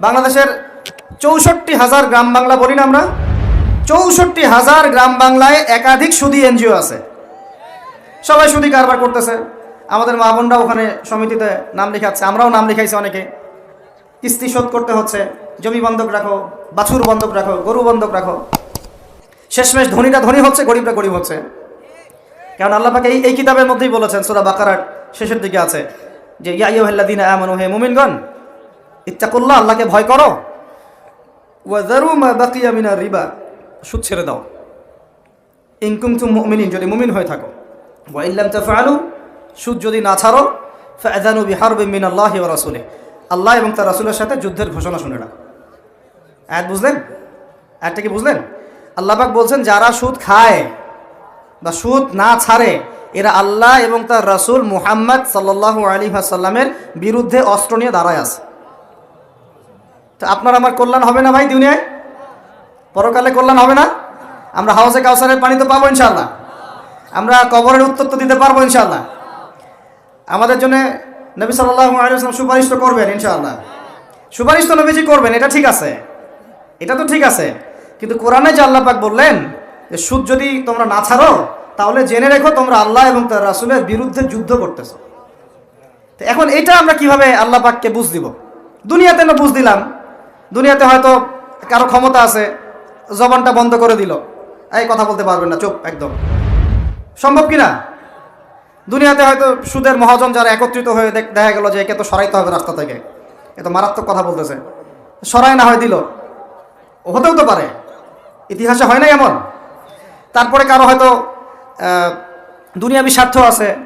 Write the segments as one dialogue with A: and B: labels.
A: বাংলাদেশের চৌষট্টি হাজার গ্রাম বাংলা বলি না আমরা? চৌষট্টি হাজার গ্রাম বাংলায় একাধিক সুদি এনজিও আছে। সবাই সুদি কারবার করতেছে। আমাদের মা বোনরা ওখানে সমিতিতে নাম লেখাচ্ছে। আমরাও নাম লিখাইছি অনেকে। কিস্তি শোধ করতে হচ্ছে। জমি বন্ধক রাখো, বাছুর বন্ধক রাখো, গরু বন্ধক রাখো। শেষমেশ ধনীরা ধনী হচ্ছে, গরিবরা গরিব হচ্ছে। কারণ আল্লাহ পাকে এই এই কিতাবের মধ্যেই বলেছেন, সুরা বাকারার শেষের দিকে আছে যে ইয়াইয়ুহাল্লাযীনা আমানু, হে মুমিনগণ ইত্তাকুল্লাহ, আল্লাহকে ভয় করো। রিবা, সুদ ছেড়ে দাও। ইন কুনতুম মুমিনিন, যদি মুমিন হয়ে থাকো। ওয়া সুদ যদি না ছাড়ো ফাআযানু বিহারবিন মিনাল্লাহি ওয়া রাসূলিহি। আল্লাহ এবং তার রাসূলের সাথে যুদ্ধের ঘোষণা শুনে রাখো। আয়াত বুঝলেন? আয়াতটা কি বুঝলেন? আল্লাহ পাক বলছেন, যারা সুদ খায় বা সুদ না ছাড়ে, এরা আল্লাহ এবং তার রাসূল মুহাম্মদ সাল্লাল্লাহু আলাইহি ওয়াসাল্লামের বিরুদ্ধে অস্ত্র নিয়ে দাঁড়ায় আছে। তো আপনার আমার কল্যাণ হবে না ভাই দুনিয়ায়? পরকালে কল্যাণ হবে না? আমরা হাউসে কাউসারের পানি তো পাবো ইনশাল্লাহ আমরা কবরের উত্তর তো দিতে পারব ইনশাল্লাহ আমাদের জন্য নবী সাল্লাহ সুপারিশ তো করবেন ইনশাল্লাহ সুপারিশ তো নবীজি করবেন, এটা ঠিক আছে। এটা তো ঠিক আছে। কিন্তু কোরআনে যে আল্লাহ পাক বললেন যে, সুদ যদি তোমরা না ছাড়ো, তাহলে জেনে রেখো তোমরা আল্লাহ এবং তার রাসুলের বিরুদ্ধে যুদ্ধ করতেছো। তো এখন এটা আমরা কীভাবে আল্লাহ পাককে বুঝ দিব? দুনিয়াতে না বুঝ দিলাম। দুনিয়াতে হয়তো কারও ক্ষমতা আছে, জবানটা বন্ধ করে দিল। এই কথা বলতে পারবেন না, চুপ, একদম। সম্ভব কি না দুনিয়াতে হয়তো সুদের মহাজন যারা একত্রিত হয়ে দেখ- গেল যে একে তো সরাইতে হবে রাস্তা থেকে। এ তো মারাত্মক কথা বলতেছে। সরাই না হয় দিল। হতেও তো পারে। ইতিহাসে হয় না এমন। তারপরে কারও হয়তো দুনিয়াবি স্বার্থ আছে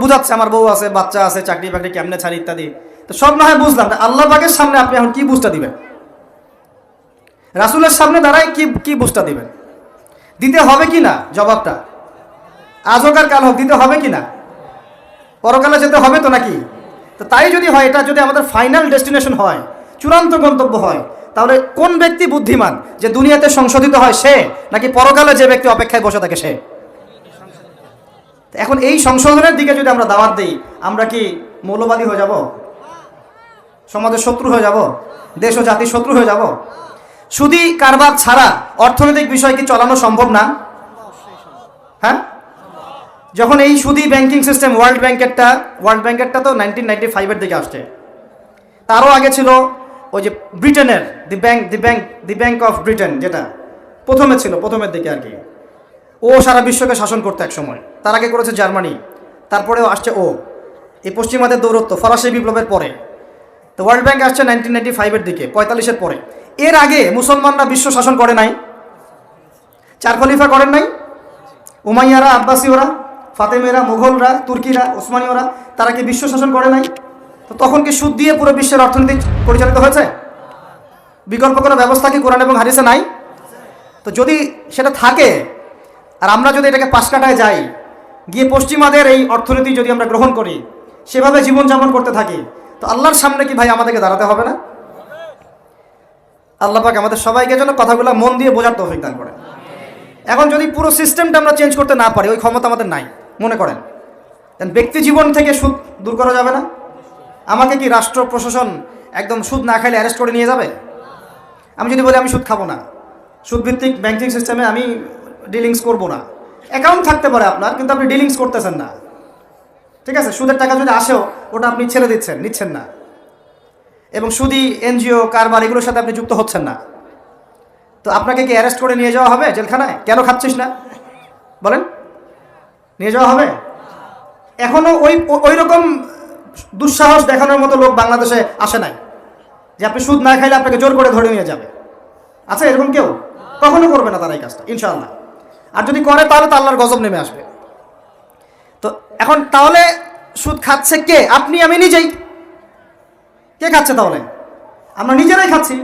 A: বুঝাচ্ছে, আমার বউ আছে, বাচ্চা আছে চাকরি বাকরি কেমনে ছাড়ি ইত্যাদি। তো সব না হয় বুঝলাম। আল্লাহ পাকের সামনে আপনি এখন কি বুঝটা দিবেন? রাসুলের সামনে দাঁড়ায় কি কি বুঝটা দিবেন? দিতে হবে কি না জবাবটা? আজ হোক কাল হোক, দিতে হবে কি না? পরকালে যেতে হবে তো নাকি? তো তাই যদি হয়, এটা যদি আমাদের ফাইনাল ডেস্টিনেশন হয়, চূড়ান্ত গন্তব্য হয়, তাহলে কোন ব্যক্তি বুদ্ধিমান যে দুনিয়াতে সংশোধিত হয় সে, নাকি পরকালে যে ব্যক্তি অপেক্ষায় বসে থাকে সে? এখন এই সংশোধনের দিকে যদি আমরা দাওয়াত দিই, আমরা কি মৌলবাদী হয়ে যাব? সমাজের শত্রু হয়ে যাব, দেশ ও জাতির শত্রু হয়ে যাব। শুধু কারবার ছাড়া অর্থনৈতিক বিষয় কি চালানো সম্ভব না? হ্যাঁ? যখন এই সুদি ব্যাংকিং সিস্টেম ওয়ার্ল্ড ব্যাংকেরটা ওয়ার্ল্ড ব্যাংকেরটা তো নাইনটিন নাইনটি ফাইভের দিকে আসছে। তারও আগে ছিল ওই যে ব্রিটেনের the bank the bank the bank of Britain যেটা, প্রথমে ছিল, প্রথমের দিকে আর কি। ও সারা বিশ্বকে শাসন করতো এক সময় তার আগে করেছে জার্মানি, তারপরেও আসছে ও। এই পশ্চিমাদের দৌরত্ব, ফরাসি বিপ্লবের পরে। তো ওয়ার্ল্ড ব্যাংক আসছে নাইনটিন নাইনটি ফাইভের দিকে, পঁয়তাল্লিশের পরে। এর আগে মুসলমানরা বিশ্ব শাসন করে নাই। চার খলিফা করেন নাই। উমাইয়ারা, আব্বাসীয়রা, ফাতেমেরা, মুঘলরা, তুর্কিরা, ওসমানীয়রা, তারা কি বিশ্ব শাসন করে নাই? তো তখন কি সুদ দিয়ে পুরো বিশ্বের অর্থনীতি পরিচালিত হয়েছে? বিকল্প কোনো ব্যবস্থা কি কোরআন এবং হাদিসে নাই? তো যদি সেটা থাকে, আর আমরা যদি এটাকে পাশ কাটায় যাই, গিয়ে পশ্চিমাদের এই অর্থনীতি যদি আমরা গ্রহণ করি, সেভাবে জীবনযাপন করতে থাকি তো আল্লাহর সামনে কি ভাই আমাদেরকে দাঁড়াতে হবে না? আল্লাহ পাক আমাদের সবাইকে যেন কথাগুলো মন দিয়ে বোঝার তৌফিক দান করে এখন যদি পুরো সিস্টেমটা আমরা চেঞ্জ করতে না পারি, ওই ক্ষমতা আমাদের নাই, মনে করেন। দেন ব্যক্তি জীবন থেকে সুদ দূর করা যাবে না? আমাকে কি রাষ্ট্র, প্রশাসন একদম সুদ না খাইলে অ্যারেস্ট করে নিয়ে যাবে? আমি যদি বলি আমি সুদ খাব না সুদ ভিত্তিক ব্যাংকিং সিস্টেমে আমি ডিলিংস করব না। অ্যাকাউন্ট থাকতে পারে আপনার, কিন্তু আপনি ডিলিংস করতেছেন না। ঠিক আছে? সুদের টাকা যদি আসেও, ওটা আপনি ছেড়ে দিচ্ছেন, নিচ্ছেন না। এবং সুদি, এনজিও, কারবার, এগুলোর সাথে আপনি যুক্ত হচ্ছেন না। তো আপনাকে কি অ্যারেস্ট করে নিয়ে যাওয়া হবে জেলখানায়? কেন খাচ্ছিস না? বলেন। নিয়ে যাওয়া হবে? এখনও ওই ওই রকম দুঃসাহস দেখানোর মতো লোক বাংলাদেশে আসে নাই, যে আপনি সুদ না খাইলে আপনাকে জোর করে ধরে নিয়ে যাবে। আছে এরকম কেউ? কখনো করবে না তারা এই কাজটা, ইনশাআল্লাহ। আর যদি করে, তাহলে তো আল্লাহর গজব নেমে আসবে। এখন তাহলে সুদ খাচ্ছে কে? আপনি, আমি নিজেই। কে খাচ্ছে তাহলে? আমরা নিজেরাই খাচ্ছি।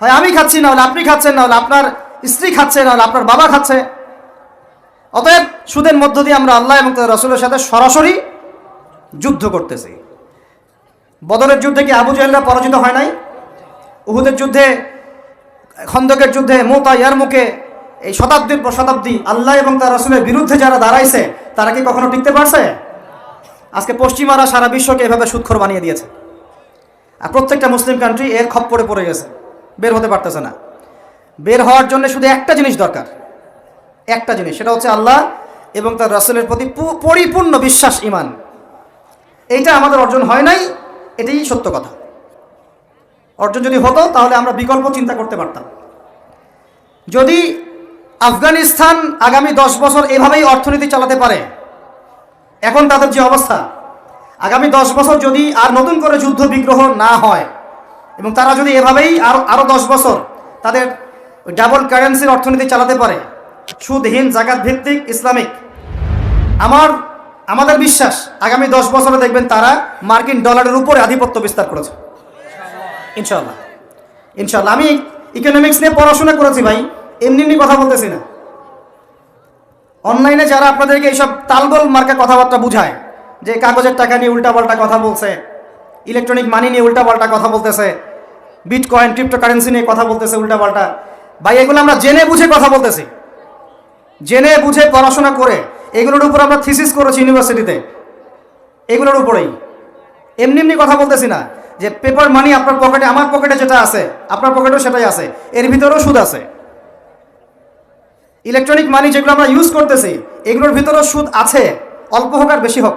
A: হয় আমি খাচ্ছি, না হলে আপনি খাচ্ছেন, না হলে আপনার স্ত্রী খাচ্ছে, না হলে আপনার বাবা খাচ্ছে। অতএব সুদের মধ্য দিয়ে আমরা আল্লাহ এবং তার রসুলের সাথে সরাসরি যুদ্ধ করতেছি। বদলের যুদ্ধে কি আবু জাহেলরা পরাজিত হয় নাই? উহুদের যুদ্ধে, খন্দকের যুদ্ধে মোতা ইয়ার মুখে এই শতাব্দীর পর শতাব্দী আল্লাহ এবং তার রসুলের বিরুদ্ধে যারা দাঁড়াইছে তারা কি কখনো টিকতে পারছে? আজকে পশ্চিমারা সারা বিশ্বকে এভাবে সুৎখর বানিয়ে দিয়েছে। আর প্রত্যেকটা মুসলিম কান্ট্রি এর খপ্পরে পড়ে গেছে। বের হতে পারতেছে না। বের হওয়ার জন্য শুধু একটা জিনিস দরকার। একটা জিনিস, সেটা হচ্ছে আল্লাহ এবং তার রাসূলের প্রতি পরিপূর্ণ বিশ্বাস ইমান এইটা আমাদের অর্জন হয় নাই, এটাই সত্য কথা। অর্জন যদি হতো, তাহলে আমরা বিকল্প চিন্তা করতে পারতাম। যদি আফগানিস্তান আগামী দশ বছর এভাবেই অর্থনীতি চালাতে পারে। এখন তাদের যে অবস্থা, আগামী দশ বছর যদি আর নতুন করে যুদ্ধ বিগ্রহ না হয় এবং তারা যদি এভাবেই আরও আরও দশ বছর তাদের ডাবল কারেন্সির অর্থনীতি চালাতে পারে সুদহীন জাকাত ভিত্তিক ইসলামিক। আমার, আমাদের বিশ্বাস, আগামী দশ বছরে দেখবেন তারা মার্কিন ডলারের উপরে আধিপত্য বিস্তার করেছে। ইনশাল্লাহ ইনশাল্লাহ আমি ইকোনমিক্স নিয়ে পড়াশোনা করেছি ভাই। এমনি এমনি কথা বলতেছি না। অনলাইনে যারা আপনাদেরকে এইসব তালগোল মার্কা কথাবার্তা বুঝায়, যে কাগজের টাকা নিয়ে উল্টাপাল্টা কথা বলছে ইলেকট্রনিক মানি নিয়ে উল্টাপাল্টা কথা বলতেছে বিট কয়েন ক্রিপ্টো কারেন্সি নিয়ে কথা বলতেছে উল্টাপাল্টা ভাই, এগুলো আমরা জেনে বুঝে কথা বলতেছি। জেনে বুঝে পড়াশোনা করে, এগুলোর উপর আমরা থিসিস করেছি ইউনিভার্সিটিতে এগুলোর উপরেই। এমনি এমনি কথা বলতেছি না, যে পেপার মানি আপনার পকেটে আমার পকেটে যেটা আছে, আপনার পকেটেও সেটাই আছে, এর ভিতরেও সুদ আছে। ইলেকট্রনিক মানি যেগুলো আমরা ইউজ করতেছি, এগুলোর ভিতরেও সুদ আছে, অল্প হোক আর বেশি হোক।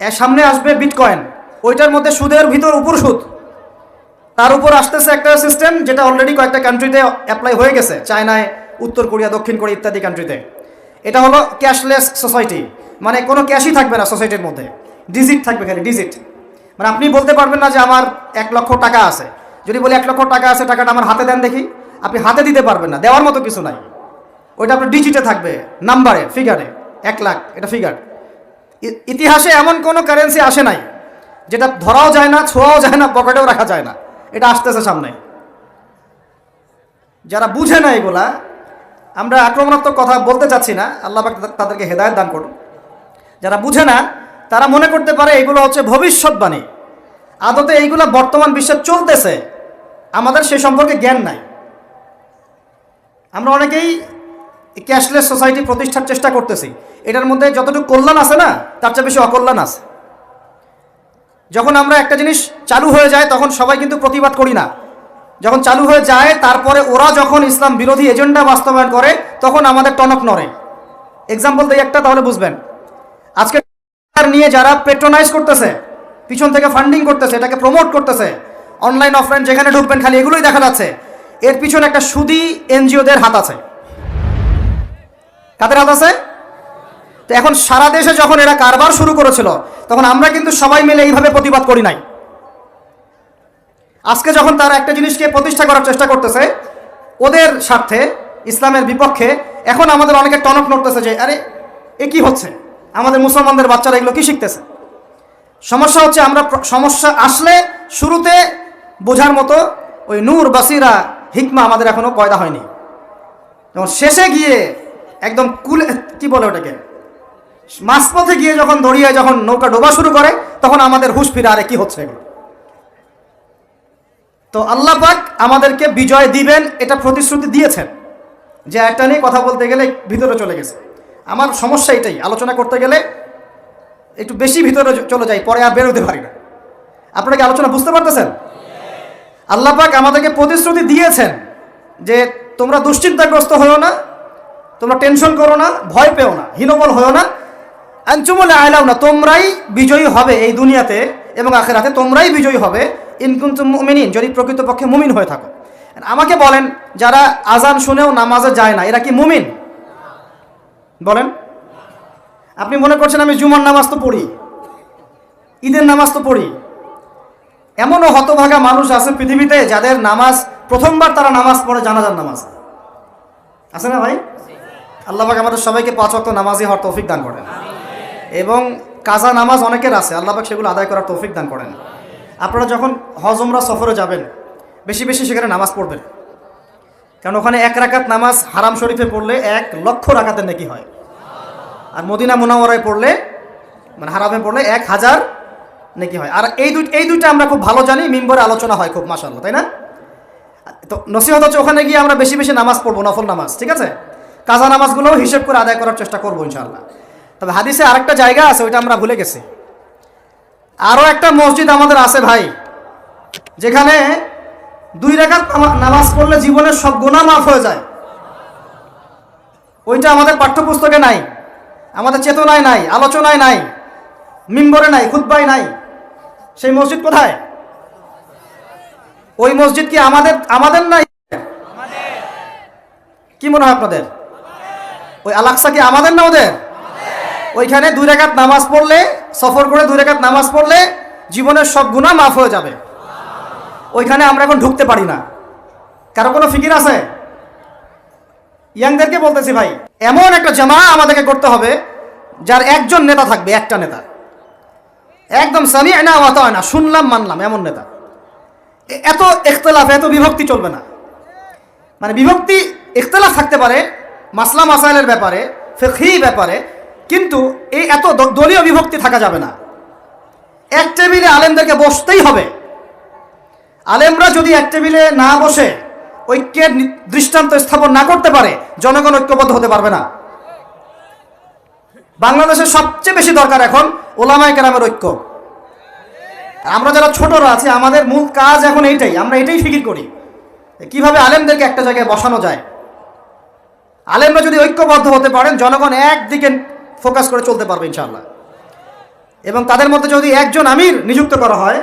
A: এর সামনে আসবে বিটকয়েন ওইটার মধ্যে সুদের ভিতর উপর সুদ। তার উপর আসতেছে একটা সিস্টেম যেটা অলরেডি কয়েকটা কান্ট্রিতে অ্যাপ্লাই হয়ে গেছে চায়নায় উত্তর কোরিয়া, দক্ষিণ কোরিয়া ইত্যাদি কান্ট্রিতে এটা হলো ক্যাশলেস সোসাইটি মানে কোনো ক্যাশই থাকবে না সোসাইটির মধ্যে। ডিজিট থাকবে খালি ডিজিট মানে আপনি বলতে পারবেন না যে আমার এক লক্ষ টাকা আছে। যদি বলি এক লক্ষ টাকা আছে, টাকাটা আমার হাতে দেন দেখি। আপনি হাতে দিতে পারবেন না, দেওয়ার মতো কিছু নাই। ওইটা আপনার ডিজিটে থাকবে নাম্বারে ফিগারে এক লাখ, এটা ফিগার ইতিহাসে এমন কোনো কারেন্সি আসে নাই, যেটা ধরাও যায় না, ছোঁয়াও যায় না, পকেটেও রাখা যায় না। এটা আসতেছে সামনে। যারা বুঝে না এগুলা, আমরা আক্রমণাত্মক কথা বলতে চাচ্ছি না, আল্লাহ তাদেরকে হেদায়ত দান করুন। যারা বুঝে না, তারা মনে করতে পারে এগুলো হচ্ছে ভবিষ্যৎবাণী। আদতে এইগুলো বর্তমান বিশ্বে চলতেছে, আমাদের সে সম্পর্কে জ্ঞান নাই। আমরা অনেকেই ক্যাশলেস সোসাইটি প্রতিষ্ঠার চেষ্টা করতেছি। এটার মধ্যে যতটুকু কল্যাণ আছে না, তার চেয়ে বেশি অকল্যাণ আছে। যখন আমরা একটা জিনিস চালু হয়ে যায়, তখন সবাই কিন্তু প্রতিবাদ করি না। যখন চালু হয়ে যায়, তারপরে ওরা যখন ইসলাম বিরোধী এজেন্ডা বাস্তবায়ন করে, তখন আমাদের টনক নড়ে। এক্সাম্পল দিই একটা, তাহলে বুঝবেন। আজকে নিয়ে যারা পেট্রোনাইজ করতেছে, পিছন থেকে ফান্ডিং করতেছে, এটাকে প্রমোট করতেছে অনলাইন অফলাইন যেখানে ঢুকবেন, খালি এগুলোই দেখা যাচ্ছে। এর পিছনে একটা সুদি এনজিওদের হাত আছে। কাদের হাত আছে? তো এখন সারা দেশে যখন এরা কারবার শুরু করেছিল, তখন আমরা কিন্তু সবাই মিলে এইভাবে প্রতিবাদ করি নাই। আজকে যখন তারা একটা জিনিসকে প্রতিষ্ঠা করার চেষ্টা করতেছে, ওদের স্বার্থে, ইসলামের বিপক্ষে, এখন আমাদের অনেকে টনক নড়তেছে যে, আরে, এ কি হচ্ছে? আমাদের মুসলমানদের বাচ্চারা এগুলো কি শিখতেছে? সমস্যা হচ্ছে আমরা সমস্যা আসলে শুরুতে বোঝার মতো ওই নূর, বাসিরা হিকমা আমাদের এখনও পয়দা হয়নি। যেমন শেষে গিয়ে একদম কুলে, কি বলে ওটাকে? মাঝপথে গিয়ে যখন দড়িয়ে যখন নৌকা ডোবা শুরু করে, তখন আমাদের হুশ ফিরে, আরে কি হচ্ছে এগুলো? তো আল্লাহ পাক আমাদেরকে বিজয় দিবেন, এটা প্রতিশ্রুতি দিয়েছেন যে একটা নিয়ে কথা বলতে গেলে ভিতরে চলে গেছে। আমার সমস্যা এটাই, আলোচনা করতে গেলে একটু বেশি ভিতরে চলে যাই, পরে আর বেরোতে পারি না। আপনারা কি আলোচনা বুঝতে পারতেছেন? আল্লাহ পাক আমাদেরকে প্রতিশ্রুতি দিয়েছেন যে তোমরা দুশ্চিন্তাগ্রস্ত হয়েও না, তোমরা টেনশন করো না, ভয় পেও না, হীনবল হয়েও না। আঞ্চুমলে আয়লাও না তোমরাই বিজয়ী হবে এই দুনিয়াতে এবং আখের আখেরাতে তোমরাই বিজয়ী হবে। ইনকুন্তু মুমিনিন, যদি প্রকৃতপক্ষে মুমিন হয়ে থাকো। আমাকে বলেন, যারা আজান শুনেও নামাজে যায় না, এরা কি মুমিন? বলেন। আপনি মনে করছেন আমি জুমার নামাজ তো পড়ি, ঈদের নামাজ তো পড়ি। এমনও হতভাগা মানুষ আছে পৃথিবীতে যাদের নামাজ, প্রথমবার তারা নামাজ পড়ে জানাজার নামাজ। আছে না ভাই? আল্লাহ পাক আমাদের সবাইকে পাঁচ ওয়াক্ত নামাজি হওয়ার তৌফিক দান করেন। এবং কাজা নামাজ অনেকের আছে, আল্লাহ পাক সেগুলো আদায় করার তৌফিক দান করেন। আপনারা যখন হজ, উমরা সফরে যাবেন, বেশি বেশি সেখানে নামাজ পড়বেন। কারণ ওখানে এক রাকাত নামাজ হারাম শরীফে পড়লে এক লক্ষ রাকাতের নাকি হয়। আর মদিনা মুনাওয়ারায় পড়লে মানে হারামে পড়লে এক হাজার নাকি হয়? আর এই দুই এই দুইটা আমরা খুব ভালো জানি, মিম্বরে আলোচনা হয় খুব মাসাল্লাহ তাই না? তো নসিহত হচ্ছে ওখানে গিয়ে আমরা বেশি বেশি নামাজ পড়ব, নফল নামাজ, ঠিক আছে? কাজা নামাজগুলোও হিসেব করে আদায় করার চেষ্টা করব ইনশাল্লাহ তবে হাদিসে আরেকটা জায়গা আছে, ওইটা আমরা ভুলে গেছি। আরও একটা মসজিদ আমাদের আছে ভাই, যেখানে দুই রেখাত নামাজ পড়লে জীবনের সব গুণা মাফ হয়ে যায়। ওইটা আমাদের পাঠ্যপুস্তকে নাই, আমাদের চেতনায় নাই, আলোচনায় নাই, মিম্বরে নাই খুদ্বায় নাই। সেই মসজিদ কোথায়? ওই মসজিদ কি আমাদের আমাদের নাই কি মনে হয় আপনাদের? ওই আলাক্সা কি আমাদের না ওদের? ওইখানে দুই রেখাত নামাজ পড়লে, সফর করে দুই রেখাত নামাজ পড়লে জীবনের সব গুণা মাফ হয়ে যাবে। ওইখানে আমরা এখন ঢুকতে পারি না। কারও কোনো ফিকির আছে? ইয়াংদেরকে বলতেছি ভাই, এমন একটা জামা আমাদেরকে করতে হবে, যার একজন নেতা থাকবে, একটা নেতা। একদম সামি না অত না শুনলাম, মানলাম, এমন নেতা। এত ইখতলাফ, এত বিভক্তি চলবে না। মানে বিভক্তি, ইখতলাফ থাকতে পারে, মাসলা মাসাইলের ব্যাপারে ফেকি ব্যাপারে, কিন্তু এই এত দলীয় বিভক্তি থাকা যাবে না। এক টেবিলে আলেমদেরকে বসতেই হবে। আলেমরা যদি এক টেবিলে না বসে ঐক্যের দৃষ্টান্ত স্থাপন না করতে পারে, জনগণ ঐক্যবদ্ধ হতে পারবে না। বাংলাদেশের সবচেয়ে বেশি দরকার এখন ওলামায় কেরামের ঐক্য। আমরা যারা ছোটরা আছি, আমাদের মূল কাজ এখন এইটাই, আমরা এটাই ফিকির করি। কীভাবে আলেমদেরকে একটা জায়গায় বসানো যায়। আলেমরা যদি ঐক্যবদ্ধ হতে পারেন, জনগণ একদিকে ফোকাস করে চলতে পারবে ইনশাআল্লাহ। এবং তাদের মধ্যে যদি একজন আমির নিযুক্ত করা হয়,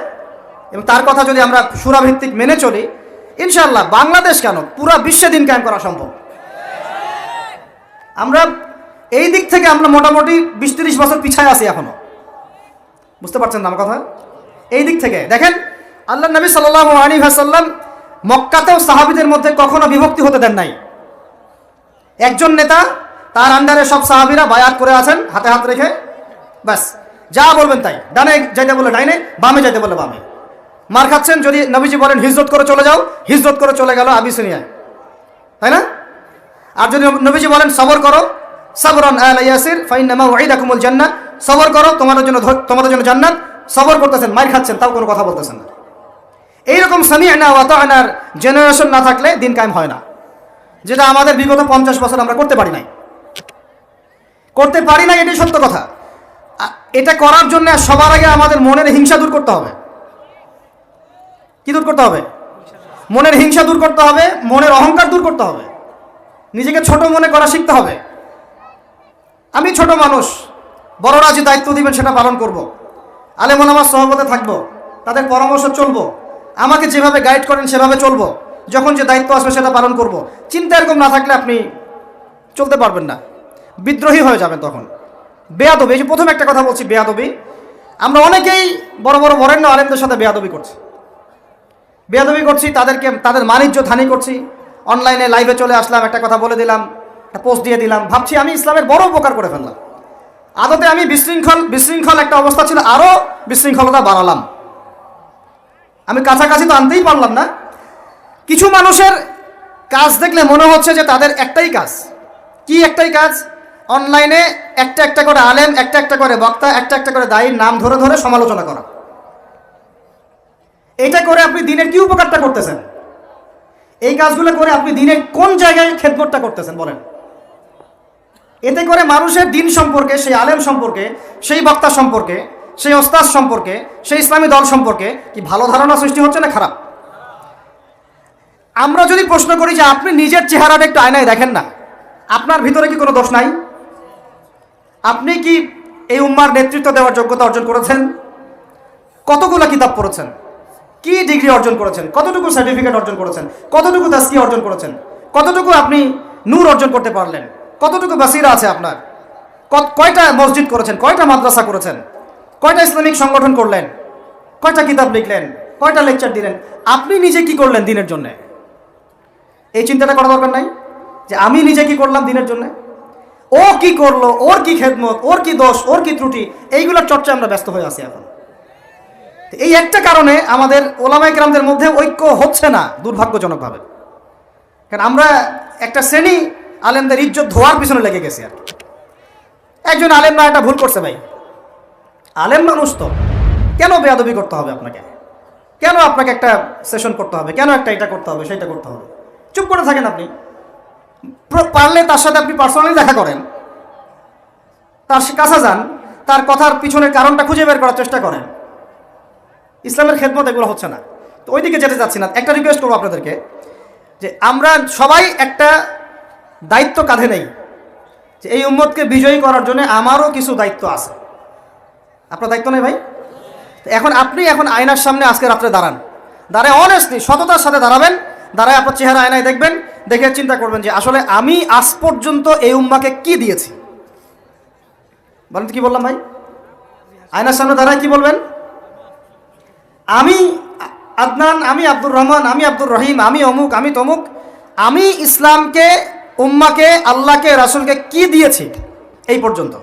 A: এবং তার কথা যদি আমরা সুরাভিত্তিক মেনে চলি, ইনশাআল্লাহ বাংলাদেশ কেন? পুরা বিশ্বে দিন কায়েম করা সম্ভব। আমরা এই দিক থেকে আমরা মোটামুটি বিশ তিরিশ বছর পিছায় আছি এখনও। বুঝতে পারছেন না আমার কথা? এই দিক থেকে, দেখেন, আল্লাহ নবী সাল্লাহ আলী হাসাল্লাম মক্কাতেও সাহাবিদের মধ্যে কখনো বিভক্তি হতে দেন নাই। একজন নেতা, তার আন্ডারে সব সাহাবিরা বায়াত করে আছেন, হাতে হাত রেখে, ব্যাস, যা বলবেন তাই। ডানে যাইতে বলে ডাইনে, বামে যাইতে বলে বামে। মার খাচ্ছেন, যদি নবীজি বলেন, হিজরত করে চলে যাও, হিজরত করে চলে গেল আবি আবিসিনিয়ায়। তাই না? আর যদি নবীজি বলেন, সবর করো, সবরন আল ইয়াসির ফাইন নামা ওয়াইদাকুমুল জান্নাত সবর করো, তোমাদের জন্য তোমাদের জন্য জান্নাত। সবর করতেছেন মার খাচ্ছেন, তাও কোনো কথা বলতেছেন না। এইরকম সামিয়ানা ওয়াতানার জেনারেশন না থাকলে দিন কায়েম হয় না। যেটা আমাদের বিগত পঞ্চাশ বছর আমরা করতে পারি নাই। করতে পারি না এটাই সত্য কথা। এটা করার জন্য সবার আগে আমাদের মনের হিংসা দূর করতে হবে। কি দূর করতে হবে? মনের হিংসা দূর করতে হবে, মনের অহংকার দূর করতে হবে। নিজেকে ছোট মনে করা শিখতে হবে। আমি ছোট মানুষ বড়রা যে দায়িত্ব দিবেন সেটা পালন করব। আলেমন আমার সহবতে থাকব, তাদের পরামর্শ চলবো, আমাকে যেভাবে গাইড করেন সেভাবে চলব, যখন যে দায়িত্ব আসবে সেটা পালন করব। চিন্তা এরকম না থাকলে আপনি চলতে পারবেন না। বিদ্রোহী হয়ে যাবেন তখন। বেয়াদবি, এই যে প্রথম একটা কথা বলছি, বেয়াদবি। আমরা অনেকেই বড় বড় বরেণ্য আলেমদের সাথে বেয়াদবি করছি। বেয়াদবি করছি, তাদেরকে, তাদের মানিজ্য ধানি করছি। অনলাইনে লাইভে চলে আসলাম, একটা কথা বলে দিলাম, একটা পোস্ট দিয়ে দিলাম। ভাবছি আমি ইসলামের বড় উপকার করে ফেললাম। আদতে আমি বিশৃঙ্খল বিশৃঙ্খল একটা অবস্থা ছিল আরও বিশৃঙ্খলতা বাড়ালাম। আমি কাছাকাছি তো আনতেই পারলাম না। কিছু মানুষের কাজ দেখলে মনে হচ্ছে যে তাদের একটাই কাজ। কি একটাই কাজ? অনলাইনে একটা একটা করে আলেম, একটা একটা করে বক্তা, একটা একটা করে দায়ীর নাম ধরে ধরে সমালোচনা করা। এটা করে আপনি দিনের কি উপকারটা করতেছেন? এই কাজগুলো করে আপনি দিনের কোন জায়গায় খেদমতটা করতেছেন বলেন? এতে করে মানুষের দিন সম্পর্কে, সেই আলেম সম্পর্কে, সেই বক্তা সম্পর্কে, সেই ওস্তাদ সম্পর্কে, সেই ইসলামী দল সম্পর্কে কি ভালো ধারণা সৃষ্টি হচ্ছে না খারাপ? আমরা যদি প্রশ্ন করি যে আপনি নিজের চেহারাটা একটু আয়নায় দেখেন না, আপনার ভিতরে কি কোনো দোষ নাই? আপনি কি এই উম্মার নেতৃত্ব দেওয়ার যোগ্যতা অর্জন করেছেন? কতগুলো কিতাব পড়েছেন? কি ডিগ্রি অর্জন করেছেন? কতটুকু সার্টিফিকেট অর্জন করেছেন? কতটুকু তাস্কি অর্জন করেছেন? কতটুকু আপনি নূর অর্জন করতে পারলেন? কতটুকু বাসিরা আছে আপনার? কয়টা মসজিদ করেছেন? কয়টা মাদ্রাসা করেছেন? কয়টা ইসলামিক সংগঠন করলেন? কয়টা কিতাব লিখলেন? কয়টা লেকচার দিলেন? আপনি নিজে কি করলেন দিনের জন্য? এই চিন্তাটা করা দরকার নাই? যে আমি নিজে কি করলাম দিনের জন্য? ও কি করল? ওর কি খেদমত? ওর কি দোষ? ওর কি ত্রুটি? এইগুলোর চর্চা আমরা ব্যস্ত হয়ে আছি এখন। এই একটা কারণে আমাদের ওলামাই গ্রামদের মধ্যে ঐক্য হচ্ছে না দুর্ভাগ্যজনকভাবে। কারণ আমরা একটা শ্রেণি আলেমদের ইজ্জত ধোয়ার পিছনে লেগে গেছে আর একজন আলেম না একটা ভুল করছে ভাই। আলেম মানুষ তো। কেন বেয়াদবি করতে হবে আপনাকে? কেন আপনাকে একটা সেশন করতে হবে? কেন একটা এটা করতে হবে, সেটা করতে হবে? চুপ করে থাকেন আপনি। প্র- পারলে তার সাথে আপনি পার্সোনালি দেখা করেন। তার কাছে যান, তার কথার পিছনের কারণটা খুঁজে বের করার চেষ্টা করেন। ইসলামের খেদমত এগুলো হচ্ছে না। তো ওইদিকে যেতে যাচ্ছি না। একটা রিকোয়েস্ট করব আপনাদেরকে যে আমরা সবাই একটা দায়িত্ব কাঁধে নেই। যে এই উম্মতকে বিজয়ী করার জন্য আমারও কিছু দায়িত্ব আছে। আপনার দায়িত্ব নেই ভাই? এখন আপনি এখন আয়নার সামনে আজকে রাত্রে দাঁড়ান। দাঁড়ায় অনেস্টলি সততার সাথে দাঁড়াবেন, দাঁড়ায় আপনার চেহারা আয়নায় দেখবেন, দেখে চিন্তা করবেন যে আসলে আমি আজ পর্যন্ত এই উম্মাকে কি দিয়েছি। বলেন কি বললাম ভাই? আয়নার সামনে দাঁড়ায় কি বলবেন? আমি আদনান, আমি আব্দুর রহমান, আমি আব্দুর রহিম, আমি অমুক, আমি তমুক, আমি ইসলামকে উম্মাকে, আল্লাহকে, রাসুলকে কি দিয়েছি? এই পর্যন্ত।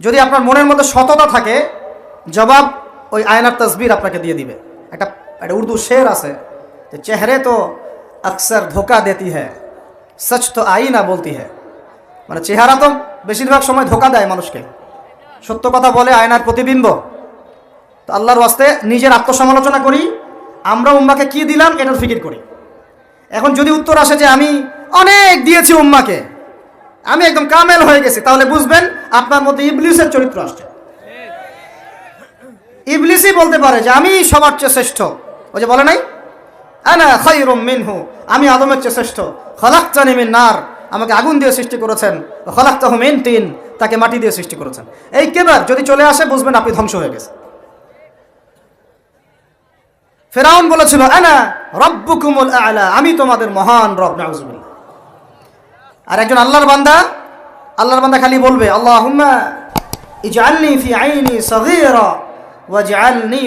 A: যদি আপনার মনের মধ্যে সততা থাকে, জবাব ওই আয়নার তসবির আপনাকে দিয়ে দিবে। একটা একটা উর্দু শের আছে, যে চেহারে তো আকসর ধোকা দেতি হ্যাঁ সচ তো আই না বলতি হ্যাঁ মানে চেহারা তো বেশিরভাগ সময় ধোকা দেয় মানুষকে। সত্য কথা বলে আয়নার প্রতিবিম্ব। তো আল্লাহর ওয়াস্তে নিজের আত্মসমালোচনা করি, আমরা উম্মাকে কি দিলাম, এটার ফিকির করি। এখন যদি উত্তর আসে যে আমি অনেক দিয়েছি উম্মাকে। আমি একদম কামেল হয়ে গেছি। তাহলে বুঝবেন, আপনার মধ্যে ইবলিসের চরিত্র আসছে। ইবলিসই বলতে পারে যে, আমি সবার চেয়ে শ্রেষ্ঠ। ওই যে বলে নাই? মিনহু, আমি আদমের চেয়ে শ্রেষ্ঠ। খলাক্তানি মিন নার। আমাকে আগুন দিয়ে সৃষ্টি করেছেন। খলাক্তাহু মিন তিন, তাকে মাটি দিয়ে সৃষ্টি করেছেন। এই কেবার যদি চলে আসে, বুঝবেন আপনি ধ্বংস হয়ে গেছে ফেরাউন বলেছিল আমি তোমাদের মহান রব, নাউজুবিল্লাহ। আর একজন আল্লাহর বান্দা আল্লাহর বান্দা খালি বলবে আল্লাহ ফি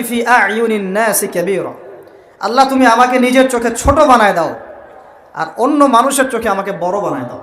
A: ফি আল্লাহ, তুমি আমাকে নিজের চোখে ছোট বানায় দাও আর অন্য মানুষের চোখে আমাকে বড় বানায় দাও।